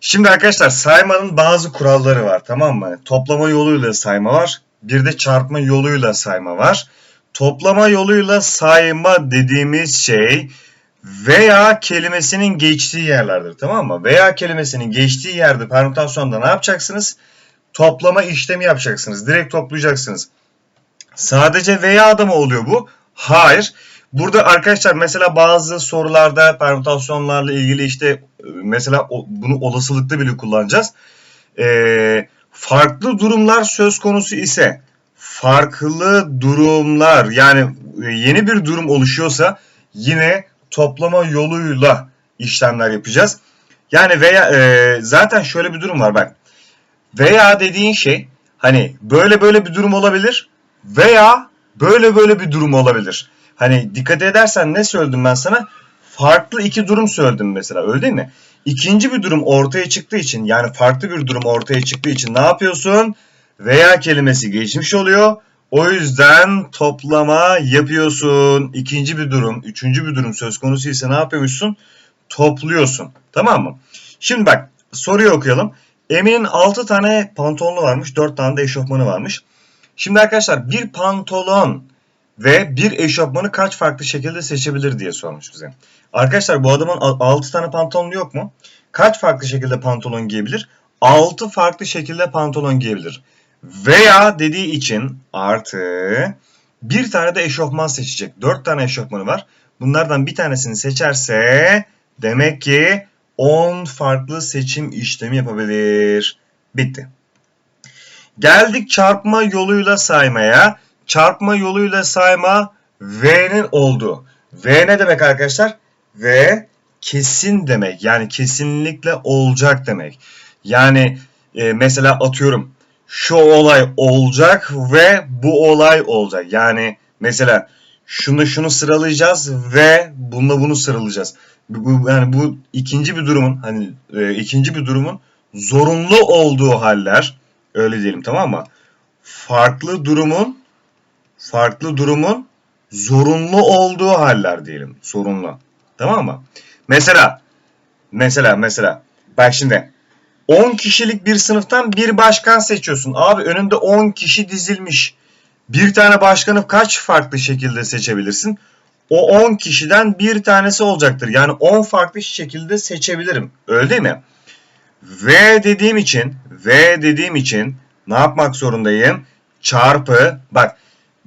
Şimdi arkadaşlar saymanın bazı kuralları var tamam mı? Toplama yoluyla sayma var. Bir de çarpma yoluyla sayma var. Toplama yoluyla sayma dediğimiz şey veya kelimesinin geçtiği yerlerdir tamam mı? Veya kelimesinin geçtiği yerde permütasyonda ne yapacaksınız? Toplama işlemi yapacaksınız. Direkt toplayacaksınız. Sadece veya da mı oluyor bu? Hayır. Burada arkadaşlar mesela bazı sorularda permütasyonlarla ilgili işte e, mesela bunu olasılıkta bile kullanacağız. Ee, farklı durumlar söz konusu ise farklı durumlar yani e, yeni bir durum oluşuyorsa yine toplama yoluyla işlemler yapacağız. Yani veya e, zaten şöyle bir durum var bak. Veya dediğin şey hani böyle böyle bir durum olabilir veya böyle böyle bir durum olabilir. Hani dikkat edersen ne söyledim ben sana? Farklı iki durum söyledim mesela öyle değil mi? İkinci bir durum ortaya çıktığı için yani farklı bir durum ortaya çıktığı için ne yapıyorsun? Veya kelimesi geçmiş oluyor. O yüzden toplama yapıyorsun. İkinci bir durum, üçüncü bir durum söz konusu ise ne yapıyormuşsun? Topluyorsun. Tamam mı? Şimdi bak soruyu okuyalım. Emin'in 6 tane pantolonu varmış, 4 tane de eşofmanı varmış. Şimdi arkadaşlar bir pantolon ve bir eşofmanı kaç farklı şekilde seçebilir diye sormuş bize. Arkadaşlar bu adamın 6 tane pantolonu yok mu? Kaç farklı şekilde pantolon giyebilir? 6 farklı şekilde pantolon giyebilir. Veya dediği için artı bir tane de eşofman seçecek. 4 tane eşofmanı var. Bunlardan bir tanesini seçerse demek ki 10 farklı seçim işlemi yapabilir. Bitti. Geldik çarpma yoluyla saymaya. Çarpma yoluyla sayma V'nin olduğu. V ne demek arkadaşlar? V kesin demek. Yani kesinlikle olacak demek. Yani e, mesela atıyorum şu olay olacak ve bu olay olacak. Yani mesela şunu şunu sıralayacağız ve bununla bunu sıralayacağız. Bu, yani bu ikinci bir durumun hani e, ikinci bir durumun zorunlu olduğu haller öyle diyelim tamam mı? Farklı durumun farklı durumun zorunlu olduğu haller diyelim. Zorunlu. Tamam mı? Mesela mesela mesela bak şimdi 10 kişilik bir sınıftan bir başkan seçiyorsun. Abi önünde 10 kişi dizilmiş. Bir tane başkanı kaç farklı şekilde seçebilirsin? O 10 kişiden bir tanesi olacaktır. Yani 10 farklı şekilde seçebilirim. Öyle değil mi? V dediğim için, V dediğim için ne yapmak zorundayım? Çarpı, bak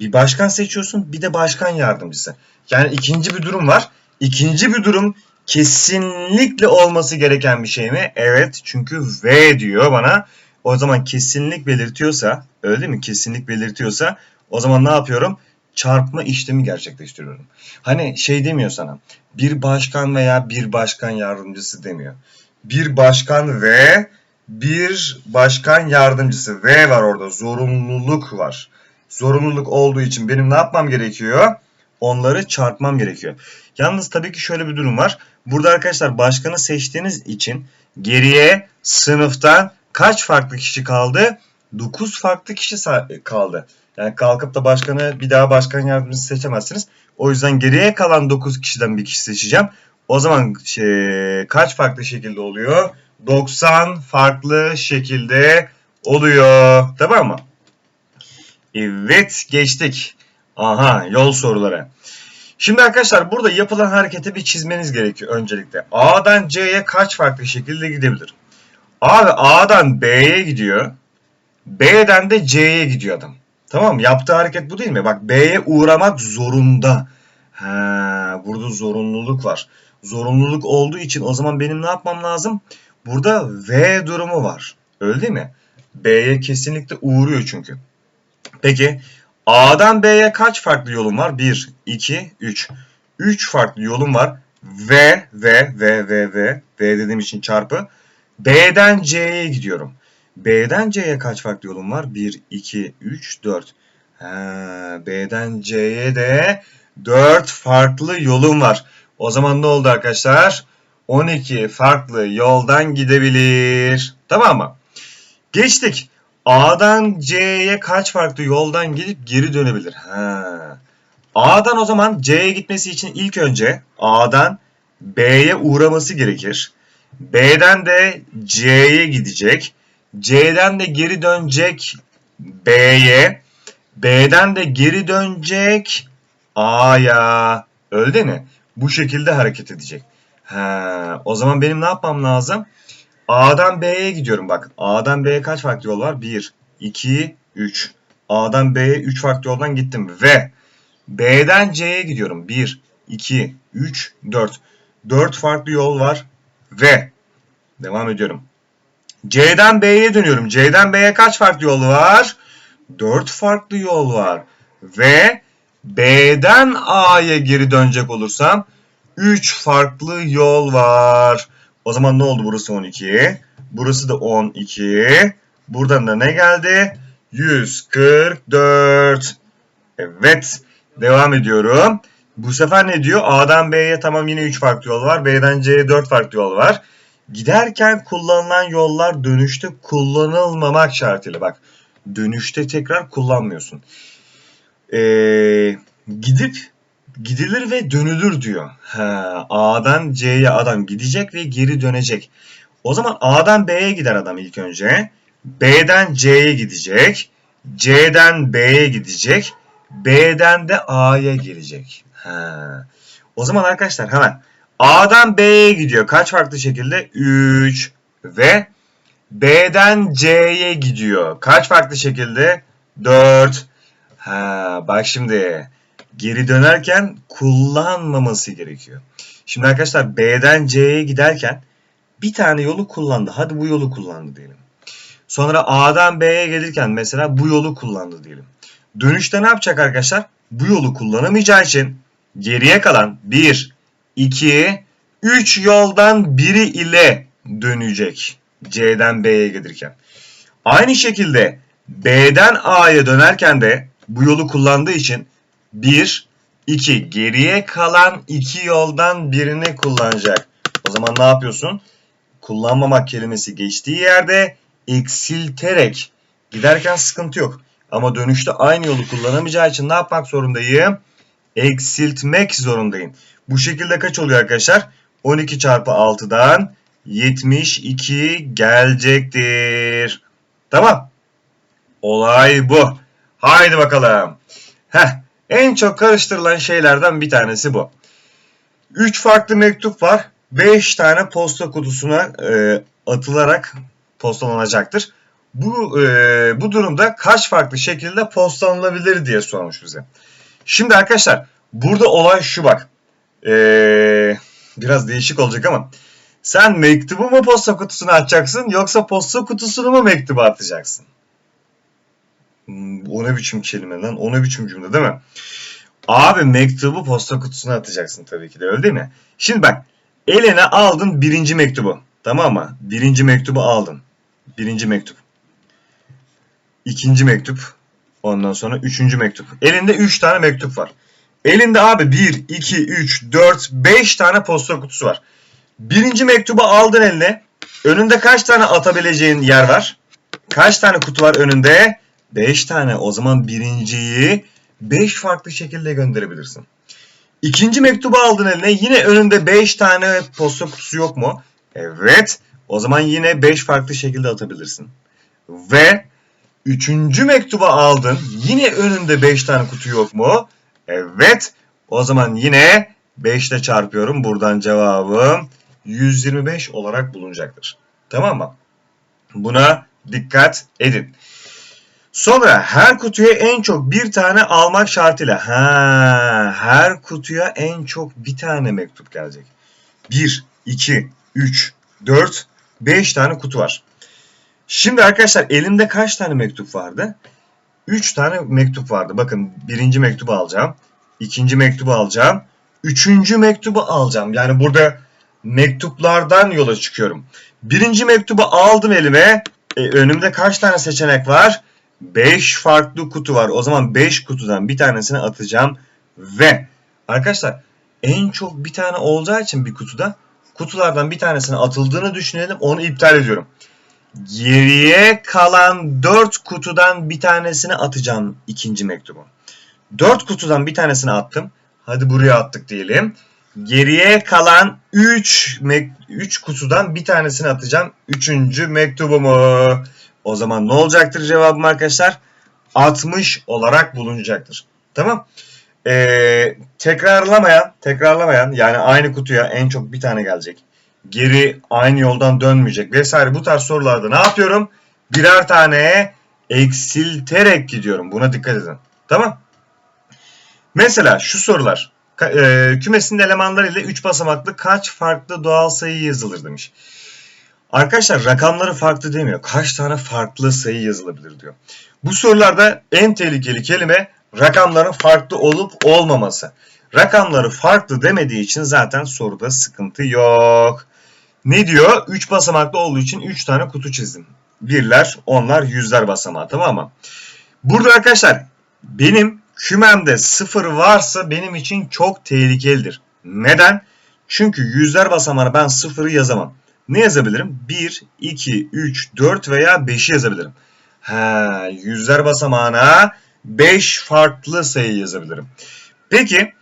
bir başkan seçiyorsun bir de başkan yardımcısı. Yani ikinci bir durum var. İkinci bir durum kesinlikle olması gereken bir şey mi? Evet çünkü V diyor bana. O zaman kesinlik belirtiyorsa, öyle değil mi? Kesinlik belirtiyorsa o zaman ne yapıyorum? Çarpma işlemi gerçekleştiriyorum. Hani şey demiyor sana. Bir başkan veya bir başkan yardımcısı demiyor. Bir başkan ve bir başkan yardımcısı. V var orada. Zorunluluk var. Zorunluluk olduğu için benim ne yapmam gerekiyor? Onları çarpmam gerekiyor. Yalnız tabii ki şöyle bir durum var. Burada arkadaşlar başkanı seçtiğiniz için geriye sınıftan kaç farklı kişi kaldı? 9 farklı kişi kaldı. Yani kalkıp da başkanı bir daha başkan yardımcısı seçemezsiniz. O yüzden geriye kalan 9 kişiden bir kişi seçeceğim. O zaman şey, kaç farklı şekilde oluyor? 90 farklı şekilde oluyor. Tamam mı? Evet geçtik. Aha yol soruları. Şimdi arkadaşlar burada yapılan hareketi bir çizmeniz gerekiyor öncelikle. A'dan C'ye kaç farklı şekilde gidebilir? Abi A'dan B'ye gidiyor. B'den de C'ye gidiyor adam. Tamam mı? Yaptığı hareket bu değil mi? Bak B'ye uğramak zorunda. Ha, burada zorunluluk var. Zorunluluk olduğu için o zaman benim ne yapmam lazım? Burada V durumu var. Öyle değil mi? B'ye kesinlikle uğruyor çünkü. Peki A'dan B'ye kaç farklı yolum var? 1, 2, 3. 3 farklı yolum var. V, V, V, V, V. V dediğim için çarpı. B'den C'ye gidiyorum. B'den C'ye kaç farklı yolum var? 1, 2, 3, 4. Ha, B'den C'ye de 4 farklı yolum var. O zaman ne oldu arkadaşlar? 12 farklı yoldan gidebilir. Tamam mı? Geçtik. A'dan C'ye kaç farklı yoldan gidip geri dönebilir? Ha. A'dan o zaman C'ye gitmesi için ilk önce A'dan B'ye uğraması gerekir. B'den de C'ye gidecek. C'den de geri dönecek B'ye. B'den de geri dönecek A'ya. Öyle değil mi? Bu şekilde hareket edecek. Ha, o zaman benim ne yapmam lazım? A'dan B'ye gidiyorum bak. A'dan B'ye kaç farklı yol var? 1, 2, 3. A'dan B'ye 3 farklı yoldan gittim. Ve B'den C'ye gidiyorum. 1, 2, 3, 4. 4 farklı yol var. Ve devam ediyorum. C'den B'ye dönüyorum. C'den B'ye kaç farklı yol var? 4 farklı yol var. Ve B'den A'ya geri dönecek olursam 3 farklı yol var. O zaman ne oldu? Burası 12. Burası da 12. Buradan da ne geldi? 144. Evet. Devam ediyorum. Bu sefer ne diyor? A'dan B'ye tamam yine 3 farklı yol var. B'den C'ye 4 farklı yol var. Giderken kullanılan yollar dönüşte kullanılmamak şartıyla. Bak dönüşte tekrar kullanmıyorsun. Ee, gidip gidilir ve dönülür diyor. Ha, A'dan C'ye adam gidecek ve geri dönecek. O zaman A'dan B'ye gider adam ilk önce. B'den C'ye gidecek. C'den B'ye gidecek. B'den de A'ya girecek. Ha. O zaman arkadaşlar hemen A'dan B'ye gidiyor. Kaç farklı şekilde? 3 ve B'den C'ye gidiyor. Kaç farklı şekilde? 4. Ha, bak şimdi geri dönerken kullanmaması gerekiyor. Şimdi arkadaşlar B'den C'ye giderken bir tane yolu kullandı. Hadi bu yolu kullandı diyelim. Sonra A'dan B'ye gelirken mesela bu yolu kullandı diyelim. Dönüşte ne yapacak arkadaşlar? Bu yolu kullanamayacağı için geriye kalan 1, 2, 3 yoldan biri ile dönecek. C'den B'ye gelirken. Aynı şekilde B'den A'ya dönerken de bu yolu kullandığı için 1, 2 geriye kalan 2 yoldan birini kullanacak. O zaman ne yapıyorsun? Kullanmamak kelimesi geçtiği yerde eksilterek giderken sıkıntı yok. Ama dönüşte aynı yolu kullanamayacağı için ne yapmak zorundayım? Eksiltmek zorundayım. Bu şekilde kaç oluyor arkadaşlar? 12 çarpı 6'dan 72 gelecektir. Tamam. Olay bu. Haydi bakalım. Heh, en çok karıştırılan şeylerden bir tanesi bu. 3 farklı mektup var. 5 tane posta kutusuna e, atılarak postalanacaktır. Bu e, bu durumda kaç farklı şekilde postalanabilir diye sormuş bize. Şimdi arkadaşlar burada olay şu bak. E, biraz değişik olacak ama sen mektubu mu posta kutusuna atacaksın yoksa posta kutusunu mu mektuba atacaksın? Hmm, o ne biçim kelime lan? O ne biçim cümle değil mi? Abi mektubu posta kutusuna atacaksın tabii ki de öyle değil mi? Şimdi bak eline aldın birinci mektubu. Tamam mı? Birinci mektubu aldın. Birinci mektup. İkinci mektup. Ondan sonra üçüncü mektup. Elinde üç tane mektup var. Elinde abi bir, iki, üç, dört, beş tane posta kutusu var. Birinci mektubu aldın eline. Önünde kaç tane atabileceğin yer var? Kaç tane kutu var önünde? 5 tane. O zaman birinciyi 5 farklı şekilde gönderebilirsin. İkinci mektubu aldın eline. Yine önünde 5 tane posta kutusu yok mu? Evet. O zaman yine 5 farklı şekilde atabilirsin. Ve üçüncü mektubu aldın. Yine önünde 5 tane kutu yok mu? Evet. O zaman yine 5 ile çarpıyorum. Buradan cevabım 125 olarak bulunacaktır. Tamam mı? Buna dikkat edin. Sonra her kutuya en çok bir tane almak şartıyla. Ha, her kutuya en çok bir tane mektup gelecek. 1, 2, 3, 4, 5 tane kutu var. Şimdi arkadaşlar elimde kaç tane mektup vardı? 3 tane mektup vardı. Bakın birinci mektubu alacağım. ikinci mektubu alacağım. Üçüncü mektubu alacağım. Yani burada mektuplardan yola çıkıyorum. Birinci mektubu aldım elime. E, önümde kaç tane seçenek var? 5 farklı kutu var. O zaman 5 kutudan bir tanesini atacağım. Ve arkadaşlar en çok bir tane olacağı için bir kutuda kutulardan bir tanesine atıldığını düşünelim. Onu iptal ediyorum. Geriye kalan 4 kutudan bir tanesini atacağım ikinci mektubu. 4 kutudan bir tanesini attım. Hadi buraya attık diyelim. Geriye kalan 3 3 kutudan bir tanesini atacağım. Üçüncü mektubumu. O zaman ne olacaktır cevabım arkadaşlar? 60 olarak bulunacaktır. Tamam. Ee, tekrarlamayan, tekrarlamayan yani aynı kutuya en çok bir tane gelecek. Geri aynı yoldan dönmeyecek vesaire bu tarz sorularda ne yapıyorum? Birer taneye eksilterek gidiyorum. Buna dikkat edin. Tamam. Mesela şu sorular. E, kümesinin elemanları ile 3 basamaklı kaç farklı doğal sayı yazılır demiş. Arkadaşlar rakamları farklı demiyor. Kaç tane farklı sayı yazılabilir diyor. Bu sorularda en tehlikeli kelime rakamların farklı olup olmaması. Rakamları farklı demediği için zaten soruda sıkıntı yok. Ne diyor? 3 basamaklı olduğu için 3 tane kutu çizdim. Birler, onlar, yüzler basamağı tamam mı? Burada arkadaşlar benim kümemde sıfır varsa benim için çok tehlikelidir. Neden? Çünkü yüzler basamağına ben sıfırı yazamam. Ne yazabilirim? 1, 2, 3, 4 veya 5'i yazabilirim. Ha, yüzler basamağına 5 farklı sayı yazabilirim. Peki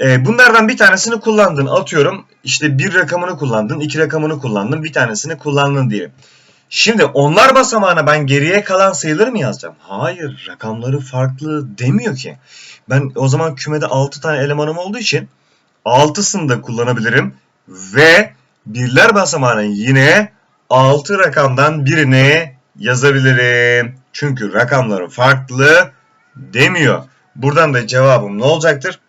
e, bunlardan bir tanesini kullandın. Atıyorum işte bir rakamını kullandın, iki rakamını kullandın, bir tanesini kullandın diye. Şimdi onlar basamağına ben geriye kalan sayıları mı yazacağım? Hayır, rakamları farklı demiyor ki. Ben o zaman kümede 6 tane elemanım olduğu için 6'sını da kullanabilirim ve birler basamağına yine 6 rakamdan birini yazabilirim. Çünkü rakamları farklı demiyor. Buradan da cevabım ne olacaktır?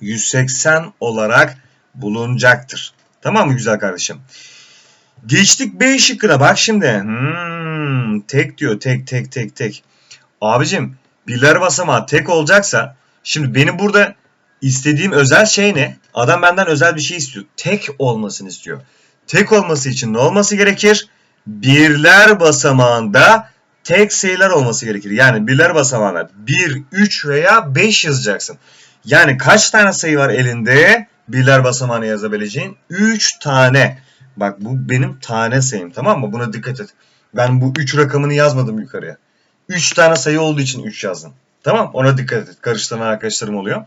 180 olarak bulunacaktır. Tamam mı güzel kardeşim? Geçtik B şıkkına bak şimdi. Hmm, tek diyor tek tek tek tek. Abicim birler basamağı tek olacaksa şimdi benim burada istediğim özel şey ne? Adam benden özel bir şey istiyor. Tek olmasını istiyor. Tek olması için ne olması gerekir? Birler basamağında tek sayılar olması gerekir. Yani birler basamağına 1, 3 veya 5 yazacaksın. Yani kaç tane sayı var elinde? Birler basamağına yazabileceğin 3 tane. Bak bu benim tane sayım tamam mı? Buna dikkat et. Ben bu 3 rakamını yazmadım yukarıya. 3 tane sayı olduğu için 3 yazdım. Tamam ona dikkat et. Karıştıran arkadaşlarım oluyor.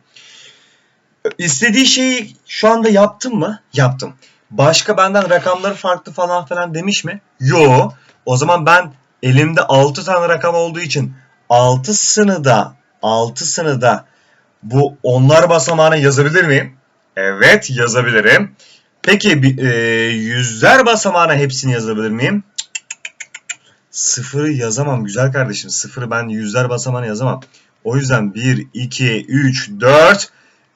İstediği şeyi şu anda yaptım mı? Yaptım. Başka benden rakamları farklı falan filan demiş mi? Yo. O zaman ben elimde 6 tane rakam olduğu için 6'sını da 6'sını da bu onlar basamağına yazabilir miyim? Evet yazabilirim. Peki e, yüzler basamağına hepsini yazabilir miyim? Sıfırı yazamam güzel kardeşim. Sıfırı ben yüzler basamağına yazamam. O yüzden 1, 2, 3, 4,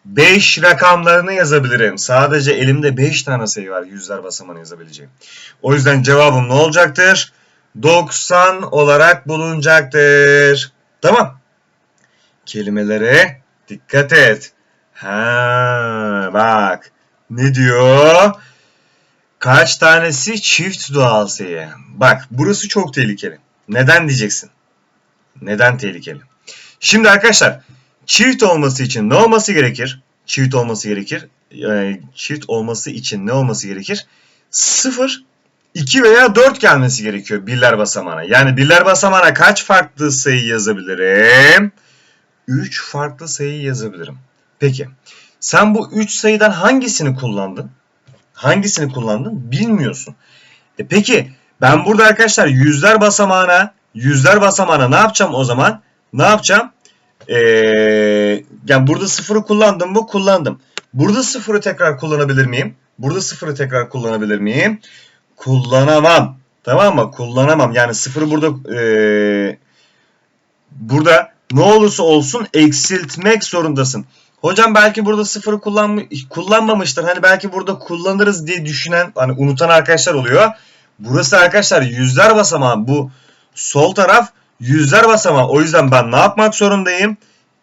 5 rakamlarını yazabilirim. Sadece elimde 5 tane sayı var yüzler basamağına yazabileceğim. O yüzden cevabım ne olacaktır? 90 olarak bulunacaktır. Tamam. Kelimelere dikkat et. Ha, bak. Ne diyor? Kaç tanesi çift doğal sayı? Bak burası çok tehlikeli. Neden diyeceksin? Neden tehlikeli? Şimdi arkadaşlar çift olması için ne olması gerekir? Çift olması gerekir. Yani çift olması için ne olması gerekir? 0, 2 veya 4 gelmesi gerekiyor birler basamağına. Yani birler basamağına kaç farklı sayı yazabilirim? 3 farklı sayı yazabilirim. Peki. Sen bu 3 sayıdan hangisini kullandın? Hangisini kullandın? Bilmiyorsun. E peki ben burada arkadaşlar yüzler basamağına yüzler basamağına ne yapacağım o zaman? Ne yapacağım? Ee, yani burada sıfırı kullandım mı? Kullandım. Burada sıfırı tekrar kullanabilir miyim? Burada sıfırı tekrar kullanabilir miyim? Kullanamam. Tamam mı? Kullanamam. Yani sıfırı burada ee, burada ne olursa olsun eksiltmek zorundasın. Hocam belki burada sıfırı kullanma, kullanmamıştır. Hani belki burada kullanırız diye düşünen, hani unutan arkadaşlar oluyor. Burası arkadaşlar yüzler basamağı. Bu sol taraf yüzler basamağı. O yüzden ben ne yapmak zorundayım?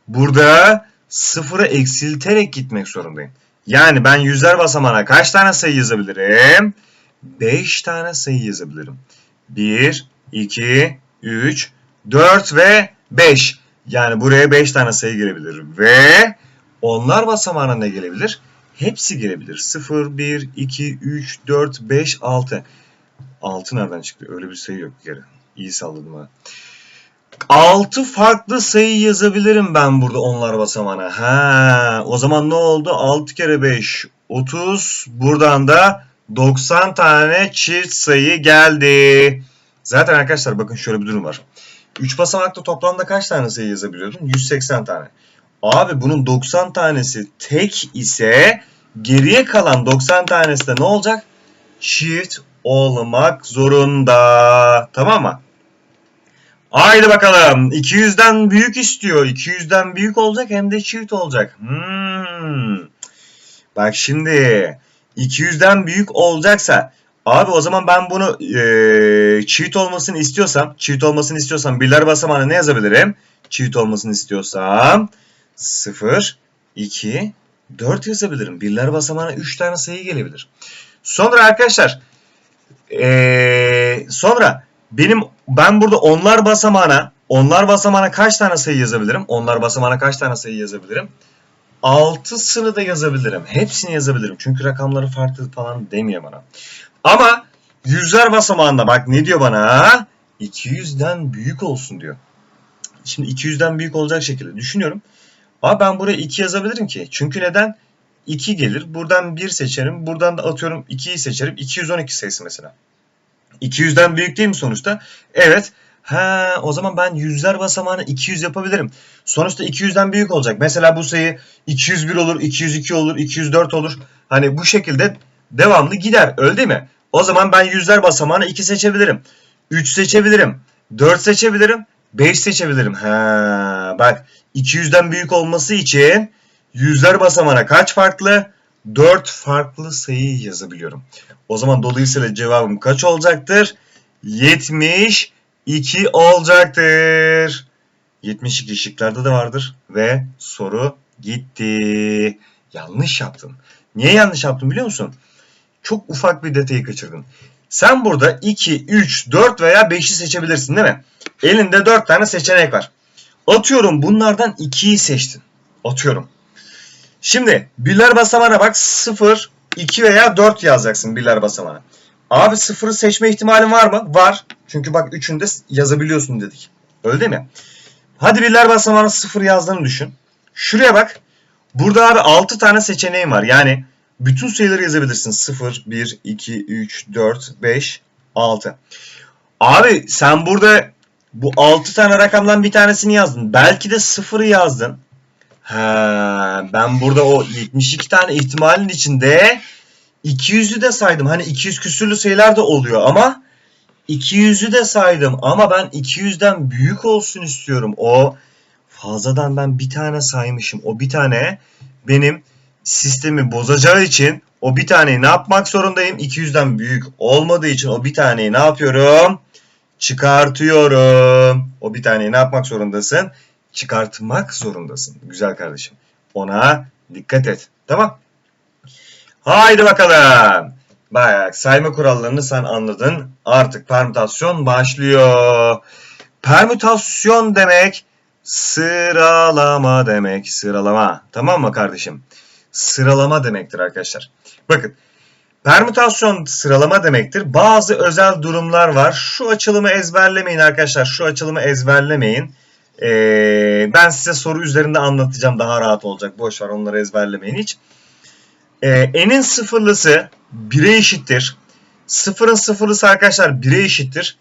Burada sıfırı eksilterek gitmek zorundayım. Yani ben yüzler basamağına kaç tane sayı yazabilirim? 5 tane sayı yazabilirim. 1, 2, 3, 4 ve 5. Yani buraya 5 tane sayı girebilir. Ve onlar basamağına ne gelebilir? Hepsi gelebilir. 0, 1, 2, 3, 4, 5, 6. 6 nereden çıktı? Öyle bir sayı yok bir kere. İyi salladım ha. 6 farklı sayı yazabilirim ben burada onlar basamağına. Ha, o zaman ne oldu? 6 kere 5 30. Buradan da 90 tane çift sayı geldi. Zaten arkadaşlar bakın şöyle bir durum var. 3 basamakta toplamda kaç tane sayı yazabiliyordun? 180 tane. Abi bunun 90 tanesi tek ise geriye kalan 90 tanesi de ne olacak? Çift olmak zorunda. Tamam mı? Haydi bakalım. 200'den büyük istiyor. 200'den büyük olacak hem de çift olacak. Hmm. Bak şimdi 200'den büyük olacaksa abi o zaman ben bunu e, çift olmasını istiyorsam çift olmasını istiyorsam birler basamağına ne yazabilirim? Çift olmasını istiyorsam 0, 2, 4 yazabilirim. Birler basamağına 3 tane sayı gelebilir. Sonra arkadaşlar ee, sonra benim ben burada onlar basamağına onlar basamağına kaç tane sayı yazabilirim? Onlar basamağına kaç tane sayı yazabilirim? 6'sını da yazabilirim. Hepsini yazabilirim. Çünkü rakamları farklı falan demiyor bana. Ama yüzler basamağında bak ne diyor bana? 200'den büyük olsun diyor. Şimdi 200'den büyük olacak şekilde düşünüyorum. Ama ben buraya 2 yazabilirim ki. Çünkü neden? 2 gelir. Buradan 1 seçerim. Buradan da atıyorum 2'yi seçerim. 212 sayısı mesela. 200'den büyük değil mi sonuçta? Evet. Ha, o zaman ben yüzler basamağını 200 yapabilirim. Sonuçta 200'den büyük olacak. Mesela bu sayı 201 olur, 202 olur, 204 olur. Hani bu şekilde devamlı gider. Öyle değil mi? O zaman ben yüzler basamağını 2 seçebilirim. 3 seçebilirim. 4 seçebilirim. 5 seçebilirim. Ha, bak 200'den büyük olması için yüzler basamağına kaç farklı? 4 farklı sayı yazabiliyorum. O zaman dolayısıyla cevabım kaç olacaktır? 72 olacaktır. 72 şıklarda da vardır ve soru gitti. Yanlış yaptın. Niye yanlış yaptın biliyor musun? Çok ufak bir detayı kaçırdın. Sen burada 2, 3, 4 veya 5'i seçebilirsin değil mi? Elinde 4 tane seçenek var. Atıyorum bunlardan 2'yi seçtin. Atıyorum. Şimdi birler basamağına bak 0, 2 veya 4 yazacaksın birler basamağına. Abi 0'ı seçme ihtimalin var mı? Var. Çünkü bak 3'ünü de yazabiliyorsun dedik. Öyle değil mi? Hadi birler basamağına 0 yazdığını düşün. Şuraya bak. Burada abi 6 tane seçeneğin var. Yani bütün sayıları yazabilirsin. 0, 1, 2, 3, 4, 5, 6. Abi sen burada bu 6 tane rakamdan bir tanesini yazdın. Belki de 0'ı yazdın. Ha, ben burada o 72 tane ihtimalin içinde 200'ü de saydım. Hani 200 küsürlü sayılar da oluyor ama 200'ü de saydım ama ben 200'den büyük olsun istiyorum. O fazladan ben bir tane saymışım. O bir tane benim sistemi bozacağı için o bir taneyi ne yapmak zorundayım? 200'den büyük olmadığı için o bir taneyi ne yapıyorum? Çıkartıyorum. O bir taneyi ne yapmak zorundasın? Çıkartmak zorundasın. Güzel kardeşim. Ona dikkat et. Tamam. Haydi bakalım. Bak sayma kurallarını sen anladın. Artık permütasyon başlıyor. Permütasyon demek sıralama demek. Sıralama. Tamam mı kardeşim? Sıralama demektir arkadaşlar. Bakın. Permütasyon sıralama demektir. Bazı özel durumlar var. Şu açılımı ezberlemeyin arkadaşlar. Şu açılımı ezberlemeyin. Ee, ben size soru üzerinde anlatacağım. Daha rahat olacak. Boş ver onları ezberlemeyin hiç. Ee, n'in sıfırlısı 1'e eşittir. Sıfırın sıfırlısı arkadaşlar 1'e eşittir.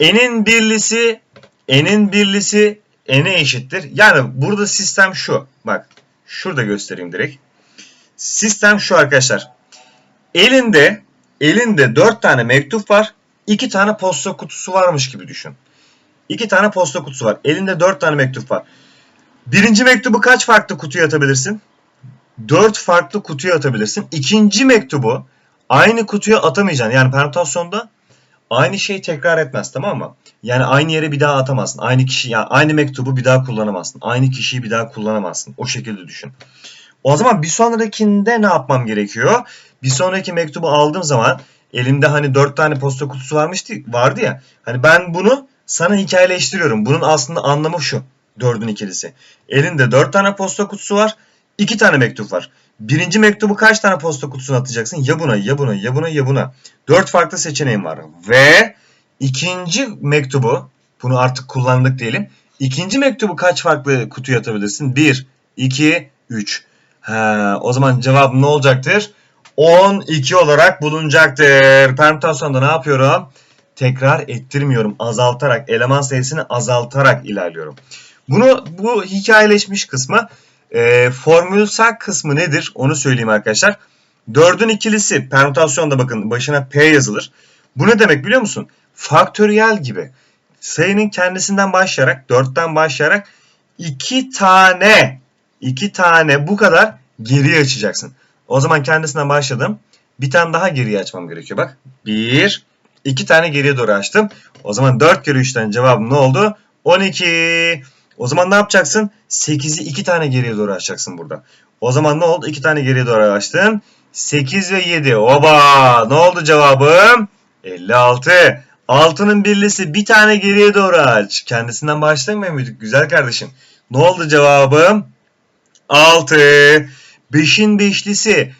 N'in birlisi n'in birlisi n'e eşittir. Yani burada sistem şu. Bak şurada göstereyim direkt. Sistem şu arkadaşlar. Elinde elinde 4 tane mektup var. 2 tane posta kutusu varmış gibi düşün. 2 tane posta kutusu var. Elinde 4 tane mektup var. Birinci mektubu kaç farklı kutuya atabilirsin? 4 farklı kutuya atabilirsin. İkinci mektubu aynı kutuya atamayacaksın. Yani permütasyonda aynı şeyi tekrar etmez tamam mı? Yani aynı yere bir daha atamazsın. Aynı kişi yani aynı mektubu bir daha kullanamazsın. Aynı kişiyi bir daha kullanamazsın. O şekilde düşün. O zaman bir sonrakinde ne yapmam gerekiyor? Bir sonraki mektubu aldığım zaman elimde hani 4 tane posta kutusu varmıştı vardı ya. Hani ben bunu sana hikayeleştiriyorum. Bunun aslında anlamı şu. Dördün ikilisi. Elinde 4 tane posta kutusu var. 2 tane mektup var. Birinci mektubu kaç tane posta kutusuna atacaksın? Ya buna, ya buna, ya buna, ya buna. 4 farklı seçeneğin var. Ve ikinci mektubu Bunu artık kullandık diyelim. İkinci mektubu kaç farklı kutuya atabilirsin? 1, 2, 3. Ha, o zaman cevap ne olacaktır? 12 olarak bulunacaktır. Permütasyonda ne yapıyorum? Tekrar ettirmiyorum. Azaltarak, eleman sayısını azaltarak ilerliyorum. Bunu bu hikayeleşmiş kısmı, e, formülsel kısmı nedir? Onu söyleyeyim arkadaşlar. 4'ün ikilisi, permütasyonda bakın başına P yazılır. Bu ne demek biliyor musun? Faktöriyel gibi. Sayının kendisinden başlayarak, 4'ten başlayarak iki tane, iki tane bu kadar geriye açacaksın. O zaman kendisinden başladım. Bir tane daha geriye açmam gerekiyor. Bak. Bir, iki tane geriye doğru açtım. O zaman 4 kere 3'ten cevabım ne oldu? 12. O zaman ne yapacaksın? 8'i iki tane geriye doğru açacaksın burada. O zaman ne oldu? İki tane geriye doğru açtın. 8 ve 7. Oba! Ne oldu cevabım? 56. Altının birlisi bir tane geriye doğru aç. Kendisinden başlamıyor muyduk güzel kardeşim? Ne oldu cevabım? 6. 5'in beşlisi.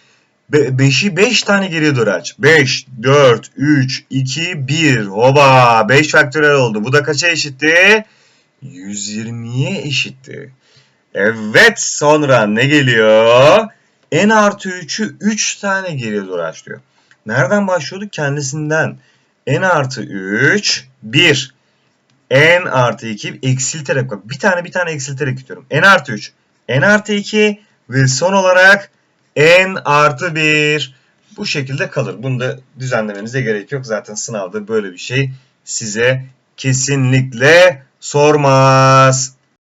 5'i 5 tane geriye doğru aç. 5, 4, 3, 2, 1. Hoba 5 faktörel oldu. Bu da kaça eşitti? 120'ye eşitti. Evet sonra ne geliyor? n artı 3'ü 3 tane geriye doğru aç diyor. Nereden başlıyorduk? Kendisinden. n artı 3 1. n artı 2 eksilterek bak. Bir tane bir tane eksilterek gidiyorum. n artı 3. n artı 2 ve son olarak n artı 1. Bu şekilde kalır. Bunu da düzenlemenize gerek yok. Zaten sınavda böyle bir şey size kesinlikle sormaz.